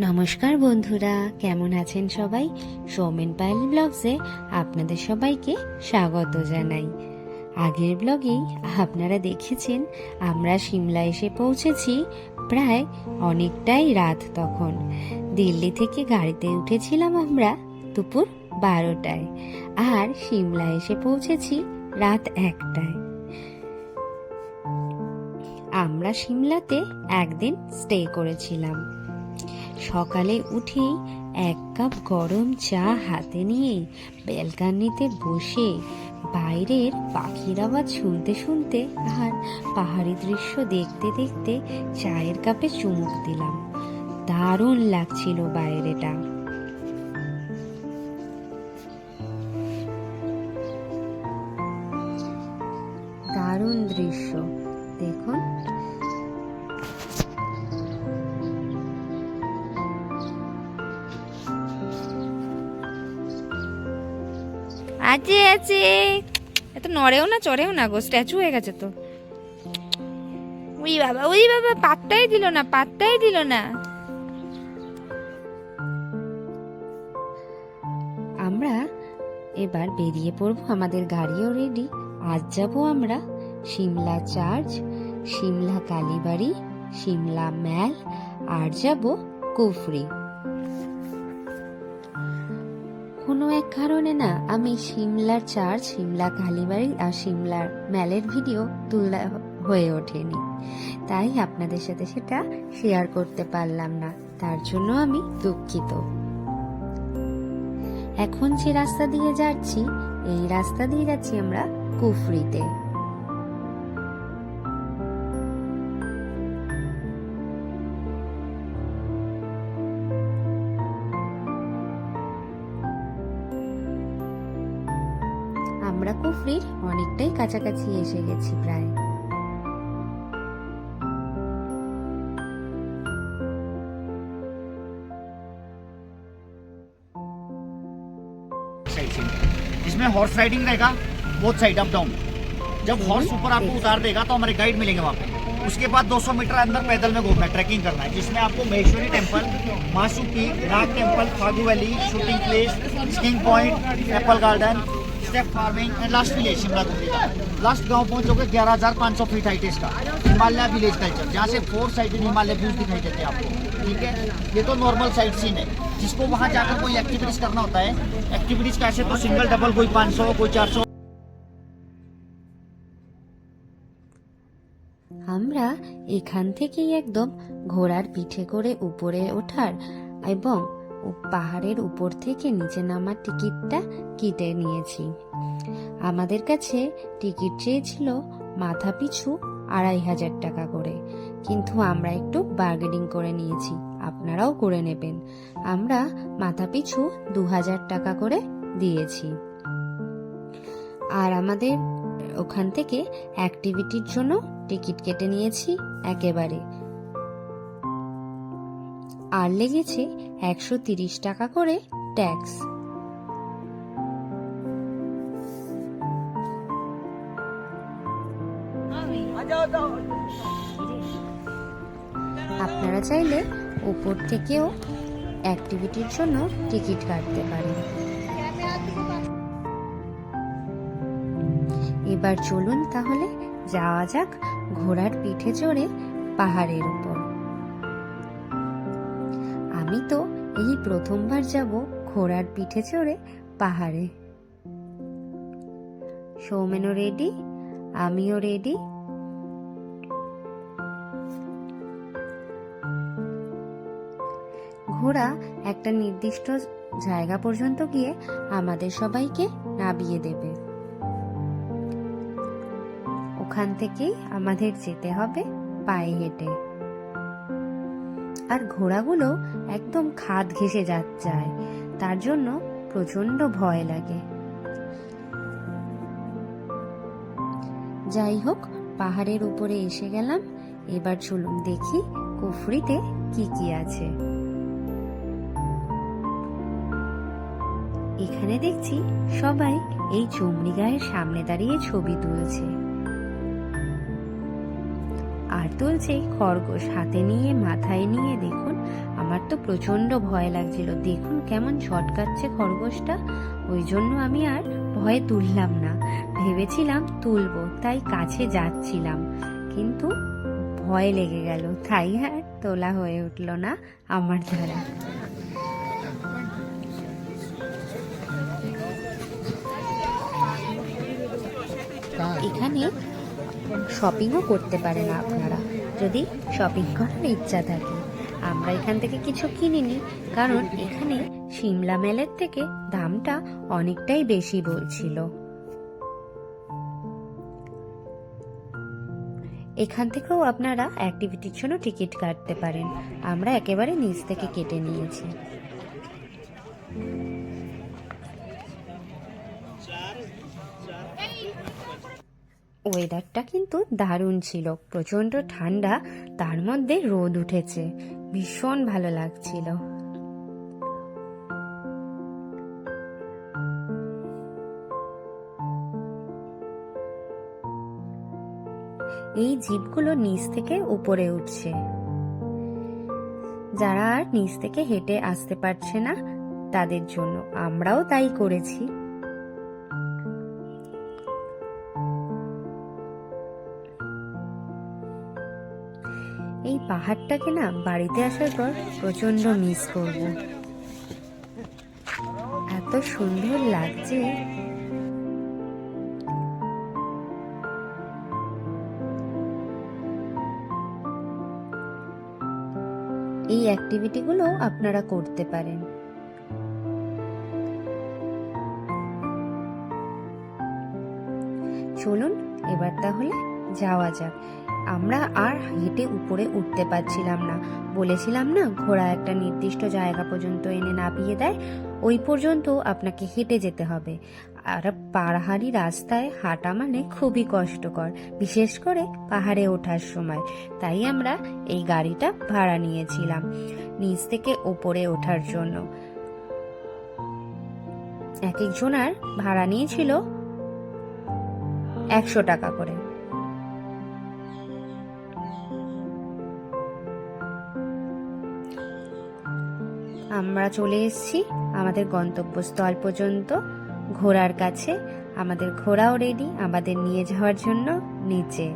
নমস্কার বন্ধুরা, কেমন আছেন সবাই? সৌমেন পায়েল ব্লগসে আপনাদের সবাইকে স্বাগত জানাই। আগের ব্লগেই আপনারা দেখেছেন, আমরা সিমলা এসে পৌঁছেছি প্রায় অনেকটাই রাত তখন। দিল্লি থেকে গাড়িতে উঠেছিলাম আমরা দুপুর বারোটায়, আর সিমলা এসে পৌঁছেছি রাত একটায়। আমরা সিমলাতে একদিন স্টে করেছিলাম। সকালে উঠেই এক কাপ গরম চা হাতে নিয়ে ব্যালকানিতে বসে বাইরের পাখির আওয়াজ শুনতে শুনতে আর পাহাড়ি দৃশ্য দেখতে দেখতে চায়ের কাপে চুমুক দিলাম। দারুণ লাগছিল বাইরেটা। দারুণ দৃশ্য। আছে। আছে এত নড়েও না, চড়েও না গো, স্ট্যাচু হয়ে গেছে তো। উই বাবা উই বাবা, পাত্তাই দিল না, পাত্তাই দিল না। আমরা এবার বেরিয়ে পড়ব, আমাদের গাড়িও রেডি আজ যাব আমরা সিমলা চার্চ, সিমলা কালীবাড়ি, সিমলা ম্যাল, আর যাব কুফরি। কোনো এক কারণে না, আমি সিমলার চার্চ সিমলা কালীবাড়ি আর সিমলার ম্যালের ভিডিও তুলা হয়ে ওঠেনি। তাই আপনাদের সাথে সেটা শেয়ার করতে পারলাম না। তার জন্য আমি দুঃখিত। এখন যে রাস্তা দিয়ে যাচ্ছি, এই রাস্তা দিয়ে যাচ্ছি আমরা কুফরিতে। কুফরির অনেকটাই কাছাকাছি এসে গেছি প্রায় साइड से इसमें हॉर्स राइडिंग रहेगा बोथ साइड अप डाउन जब हॉर्स ऊपर आपको उतार देगा तो हमारे गाइड मिलेंगे वहाँ पे उसके बाद 200 मीटर अंदर पैदल में घूमना है ट्रैकिंग करना है जिसमें आपको Maheshwari temple Masu peak Nag temple Fagu valley shooting place skiing point apple garden step farming and last village Shimla Kufri का लास्ट गांव पहुंचोगे 11500 फीट हाइट है इसका हिमालय विलेज कल्चर जहाँ से फोर साइड हिमालय व्यूज दिखाई देते हैं आपको ठीक है ये तो नॉर्मल साइड सीन है जिसको वहाँ जाकर कोई एक्टिविटीज करना होता है एक्टिविटीज कैसे तो सिंगल डबल कोई 500 कोई 400 আমরা এখান থেকেই একদম ঘোড়ার পিঠে করে উপরে ওঠার এবং ও- পাহাড়ের উপর থেকে নিচে নামার টিকিটটা কেটে নিয়েছি। আমাদের কাছে টিকিট চেয়েছিল মাথা পিছু আড়াই হাজার টাকা করে। কিন্তু আমরা একটু বার্গেনিং করে নিয়েছি, আপনারাও করে নেবেন। আমরা মাথা পিছু দু হাজার টাকা করে দিয়েছি। আর আমাদের ওখান থেকে অ্যাক্টিভিটির জন্য টিকিট কেটে নিয়েছি একেবারে। আর লেগেছে একশো তিরিশ টাকা করে ট্যাক্স। আপনারা চাইলে উপর থেকেও অ্যাক্টিভিটির জন্য টিকিট কাটতে পারেন। এবার চলুন তাহলে যাওয়া যাক ঘোড়ার পিঠে চড়ে পাহাড়ের উপর। এই প্রথমবার যাব ঘোড়ার পিঠে চড়ে পাহাড়ে। সৌমেনও রেডি আমিও রেডি ঘোড়া একটা নির্দিষ্ট জায়গা পর্যন্ত গিয়ে আমাদের সবাইকে নাবিয়ে দেবে। ওখান থেকেই আমাদের যেতে হবে পায়ে হেঁটে। আর ঘোড়াগুলো একদম খাদ ঘেসে যাচ্ছে তার জন্য প্রচণ্ড ভয় লাগে। যাই হোক, পাহাড়ের উপরে এসে গেলাম। এবার চলুন দেখি কুফরিতে কি কি আছে। এখানে দেখছি সবাই এই চমড়ি গায়ের সামনে দাঁড়িয়ে ছবি তুলছে। আর তুলছে খরগোশ হাতে নিয়ে, মাথায় নিয়ে দেখুন, আমার তো প্রচণ্ড ভয় লাগছিল। দেখুন কেমন ছটকাচ্ছে খরগোশটা। ওই জন্য আমি আর ভয়ে তুললাম না। ভেবেছিলাম তুলবো, তাই কাছে যাচ্ছিলাম। কিন্তু ভয় লেগে গেল। তাই আর তোলা হয়ে উঠল না আমার দ্বারা। এখানে শপিংও করতে পারেন আপনারা। যদি শপিং করার ইচ্ছা থাকে। আমরা এখান থেকে কিছু কিনিনি, কারণ এখানে সিমলা মেলের থেকে দামটা অনেকটাই বেশি বলছিল। এখান থেকেও আপনারা অ্যাক্টিভিটির জন্য টিকিট কাটতে পারেন। আমরা একেবারে নিচ থেকে কেটে নিয়েছি। ওয়েদারটা কিন্তু দারুণ ছিল। প্রচণ্ড ঠান্ডা, তার মধ্যে রোদ উঠেছে। ভীষণ ভালো লাগছিল। এই জিপগুলো নিচ থেকে উপরে উঠছে। যারা আর নিচ থেকে হেঁটে আসতে পারছে না, তাদের জন্য আমরাও তাই করেছি। পাহাড়টাকে না বাড়িতে আসার পর প্রচণ্ড মিস করব। এত সুন্দর লাগছে। এই অ্যাক্টিভিটিগুলো আপনারা করতে পারেন। চলুন, এবার তাহলে যাওয়া যাক। আমরা আর হেঁটে উপরে উঠতে পারছিলাম না। বলেছিলাম না, ঘোড়া একটা নির্দিষ্ট জায়গা পর্যন্ত এনে নামিয়ে দেয়, ওই পর্যন্ত আপনাকে হেঁটে যেতে হবে। আর পাহাড়ি রাস্তায় হাঁটা মানে খুবই কষ্টকর, বিশেষ করে পাহাড়ে ওঠার সময়। তাই আমরা এই গাড়িটা ভাড়া নিয়েছিলাম নিচ থেকে ওপরে ওঠার জন্য। এক একজনার ভাড়া নিয়েছিল একশো টাকা করে। আমরা চলে এসেছি আমাদের গন্তব্যস্থল পর্যন্ত। ঘোড়ার কাছে আমাদের ঘোড়াও রেডি আমাদের নিয়ে যাওয়ার জন্য নিচে।